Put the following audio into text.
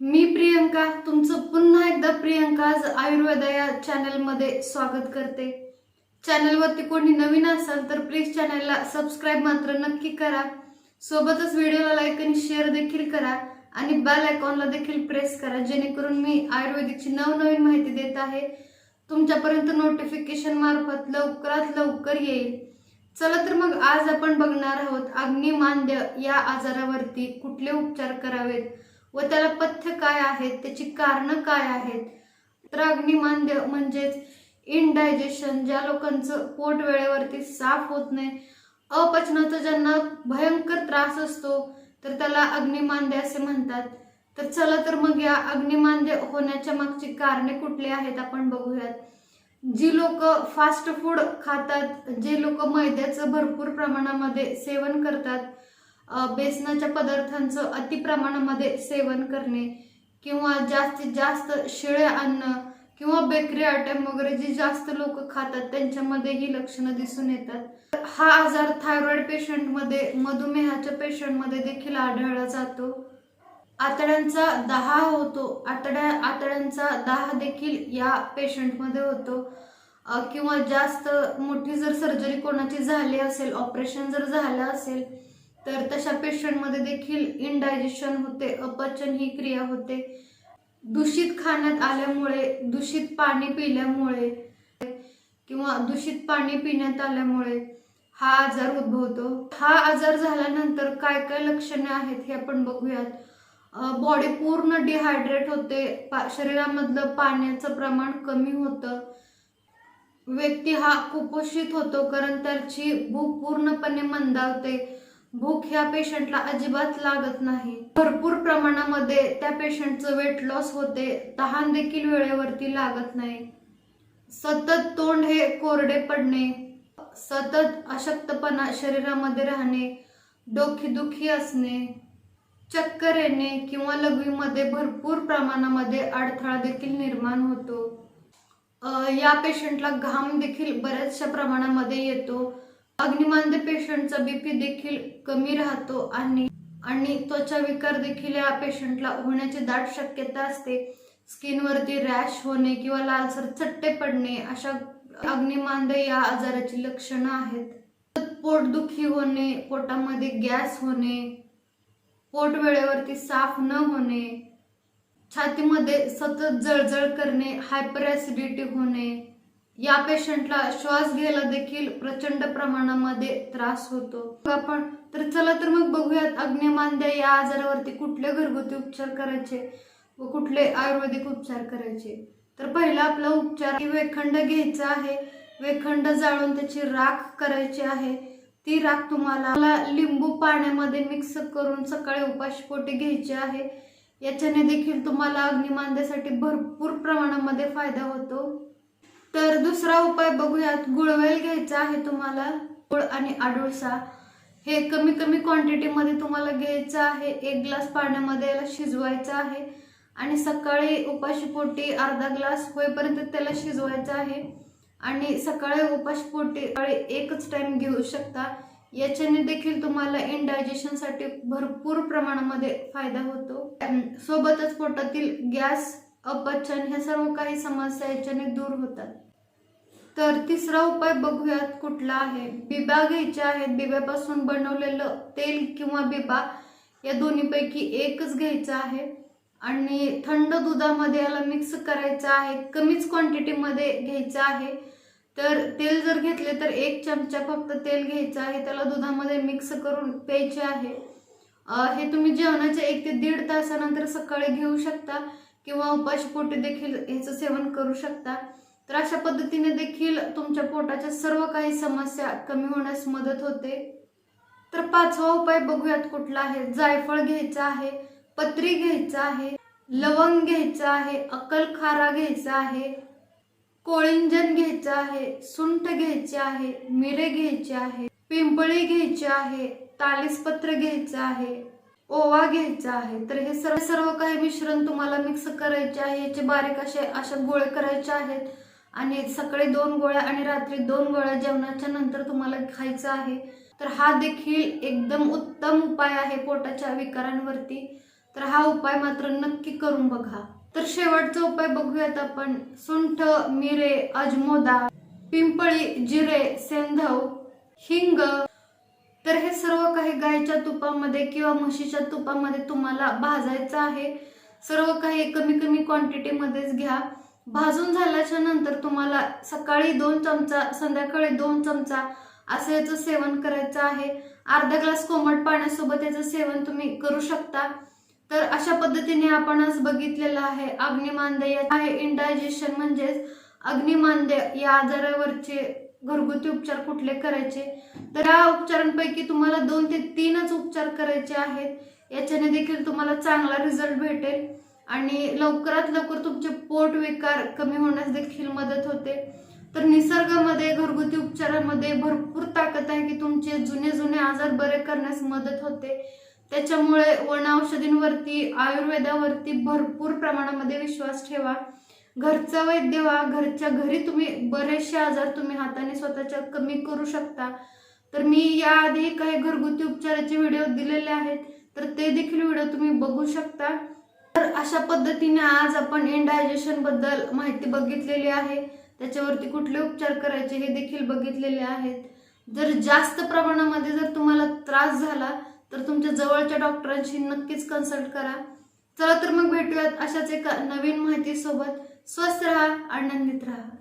मी प्रियंका तुमचं पुन्हा एकदा प्रियंकाज आयुर्वेदा या चॅनलमध्ये स्वागत करते. चॅनलवरती कोणी नवीन असाल तर प्लीज चॅनलला सबस्क्राईब मात्र नक्की करा. सोबतच व्हिडिओला लाईक आणि शेअर देखील करा आणि बेल आयकॉनला देखील प्रेस करा जेणेकरून मी आयुर्वेदिकची नवनवीन माहिती देत आहे. तुमच्यापर्यंत नोटिफिकेशन मार्फत लवकरात लवकर येईल. चला तर मग आज आपण बघणार आहोत अग्निमांद्य या आजारावरती कुठले उपचार करावेत? व त्याला पथ्य काय आहेत त्याची कारणं काय आहेत? तर अग्निमांद्य म्हणजेच इनडायजेशन ज्या लोकांचं पोट वेळेवरती साफ होत नाही अपचनाचा ज्यांना भयंकर त्रास असतो तर त्याला अग्निमांद्य असे म्हणतात. तर चला तर मग या अग्निमांद्य होण्याच्या मागची कारणे कुठली आहेत आपण बघूयात. जी लोक फास्ट फूड खातात जे लोक मैद्याचं भरपूर प्रमाणामध्ये सेवन करतात बेसनाच्या पदार्थांचं अति प्रमाणामध्ये सेवन करणे किंवा जास्तीत जास्त शिळे अन्न किंवा बेकरी आयटम वगैरे जे जास्त लोक खातात त्यांच्यामध्ये ही लक्षणं दिसून येतात. हा आजार थायरॉइड पेशंटमध्ये मधुमेहाच्या पेशंटमध्ये देखील आढळला जातो. आतड्यांचा दहा होतो. आतड्या आतड्यांचा दहा देखील या पेशंटमध्ये होतो. किंवा जास्त मोठी जर सर्जरी कोणाची झाली असेल ऑपरेशन जर झालं असेल तर तशा पेशंटमध्ये देखील इनडायजेशन होते अपचन ही क्रिया होते. दूषित खाण्यात आल्यामुळे दूषित पाणी पिल्यामुळे किंवा दूषित पाणी पिण्यात आल्यामुळे हा आजार उद्भवतो. हा आजार झाल्यानंतर काय काय लक्षणे आहेत हे आपण बघूयात. बॉडी पूर्ण डिहायड्रेट होते पा शरीरामधलं पाण्याचं प्रमाण कमी होतं. व्यक्ती हा कुपोषित होतो कारण त्याची भूक पूर्णपणे मंदावते. भूक ह्या पेशंटला अजिबात लागत नाही. भरपूर प्रमाणामध्ये त्या पेशंटचं वेट लॉस होते. तहान देखील वेळेवरती लागत नाही. सतत तोंड हे कोरडे पडणे. सतत अशक्तपणा शरीरामध्ये राहणे. डोकेदुखी असणे. चक्कर येणे किंवा लघवीमध्ये भरपूर प्रमाणामध्ये अडथळा देखील निर्माण होतो. या पेशंटला घाम देखील बऱ्याचशा प्रमाणामध्ये येतो. अग्निमांद पेशंटचा बीपी देखील कमी राहतो आणि आणि त्वचा विकार देखील या पेशंटला होण्याची दाट शक्यता असते. स्किनवरती रॅश होणे किंवा लालसर चट्टे पडणे अशा अग्निमांद या आजाराची लक्षणं आहेत. पोटदुखी होणे पोटामध्ये गॅस होणे पोट वेळेवरती साफ न होणे छातीमध्ये सतत जळजळ करणे हायपर ऍसिडिटी होणे या पेशंटला श्वास घ्यायला देखील प्रचंड प्रमाणामध्ये त्रास होतो. आपण तर चला तर मग बघूयात अग्निमांद्य या आजारावरती कुठले घरगुती उपचार करायचे व कुठले आयुर्वेदिक उपचार करायचे. तर पहिला आपला उपचार वेखंड घ्यायचा आहे. वेखंड जाळून त्याची राख करायची आहे. ती राख तुम्हाला लिंबू पाण्यामध्ये मिक्स करून सकाळी उपाशपोटी घ्यायची आहे. याच्याने देखील तुम्हाला अग्निमांद्यासाठी भरपूर प्रमाणामध्ये फायदा होतो. तर दुसरा उपाय बघूयात गुळवेल घ्यायचा आहे तुम्हाला गुळ आणि आडुळसा. हे कमी कमी क्वांटिटीमध्ये तुम्हाला घ्यायचं आहे एक ग्लास पाण्यामध्ये याला शिजवायचं आहे. आणि सकाळी उपाशीपोटी अर्धा ग्लास होईपर्यंत त्याला शिजवायचं आहे. आणि सकाळी उपाशीपोटी एकच टाइम घेऊ शकता. याच्याने देखील तुम्हाला इनडायजेशनसाठी भरपूर प्रमाणामध्ये फायदा होतो. सोबतच पोटातील गॅस अपचन ह्या सर्व काही समस्या याच्याने दूर होतात. तर तिसरा उपाय बघूयात कुठला आहे? बिबा घ्यायचे आहेत. बिब्यापासून बनवलेलं तेल किंवा बिबा या दोन्हीपैकी एकच घ्यायचं आहे. आणि थंड दुधामध्ये याला मिक्स करायचं आहे. कमीच क्वांटिटीमध्ये घ्यायचं आहे. तर तेल जर घेतले तर एक चमचा फक्त तेल घ्यायचं आहे. त्याला दुधामध्ये मिक्स करून प्यायचे आहे. हे तुम्ही जेवणाच्या एक ते दीड तासानंतर सकाळी घेऊ शकता. किंवा उपाशीपोटी देखील ह्याचं सेवन करू शकता. तर अशा पद्धतीने देखील तुमच्या पोटाच्या सर्व काही समस्या कमी होण्यास मदत होते. तर पाचवा उपाय बघूयात कुठला आहे? जायफळ घ्यायचं आहे पत्री घ्यायचं आहे लवंग घ्यायचं आहे अक्कलखारा घ्यायचा आहे कोळिंजन घ्यायचं आहे सुंठ घ्यायचे आहे मिरे घ्यायचे आहे पिंपळी घ्यायची आहे तालीसपत्र घ्यायचं आहे ओवा घ्यायचा आहे. तर हे सर्व सर्व काही मिश्रण तुम्हाला मिक्स करायचे आहे. याचे बारीक असे अशा गोळे करायचे आहेत. आणि सकाळी दोन गोळ्या आणि रात्री दोन गोळ्या जेवणाच्या नंतर तुम्हाला खायचं आहे. तर हा देखील एकदम उत्तम उपाय आहे पोटाच्या विकारांवरती. तर हा उपाय मात्र नक्की करून बघा. तर शेवटचा उपाय बघूयात आपण. सुंठ मिरे अजमोदा पिंपळी जिरे सेंधव हिंग हे सर्व काही गायच्या तुपामध्ये किंवा म्हशीच्या तुपामध्ये तुम्हाला भाजायचं आहे. सर्व काही कमी कमी क्वांटिटीमध्येच घ्या. भाजून झाल्याच्यानंतर तुम्हाला सकाळी दोन चमचा संध्याकाळी दोन चमचा असं याचं सेवन करायचं आहे. अर्धा ग्लास कोमट पाण्यासोबत याचं सेवन तुम्ही करू शकता. तर अशा पद्धतीने आपण आज बघितलेलं आहे अग्निमांद्य या- आहे. इंडायजेशन म्हणजेच अग्निमांद्य या आजारावरचे घरगुती उपचार कुठले करायचे? तर या उपचारांपैकी तुम्हाला दोन ते तीनच उपचार करायचे आहेत. याच्याने देखील तुम्हाला चांगला रिझल्ट भेटेल. आणि लवकरात लवकर तुमचे पोट विकार कमी होण्यास देखील मदत होते. तर निसर्गामध्ये घरगुती उपचारामध्ये भरपूर ताकद आहे की तुमचे जुने जुने आजार बरे करण्यास मदत होते. त्याच्यामुळे वनौषधींवरती आयुर्वेदावरती भरपूर प्रमाणामध्ये विश्वास ठेवा. घरचा वैद्य व्हा घरच्या घरी तुम्ही बरेचसे आजार तुम्ही हाताने स्वतःच्या कमी करू शकता. तर मी याआधी काही घरगुती उपचाराचे व्हिडिओ दिलेले आहेत तर ते देखील व्हिडिओ तुम्ही बघू शकता. तर अशा पद्धतीने आज आपण इंडायजेशनबद्दल माहिती बघितलेली आहे. त्याच्यावरती कुठले उपचार करायचे हे देखील बघितलेले आहेत. जर जास्त प्रमाणामध्ये जर तुम्हाला त्रास झाला तर तुमच्या जवळच्या डॉक्टरांशी नक्कीच कन्सल्ट करा. चला तर मग भेटूयात अशाच एका नवीन माहितीसोबत. स्वस्त राहा आनंदित राहा।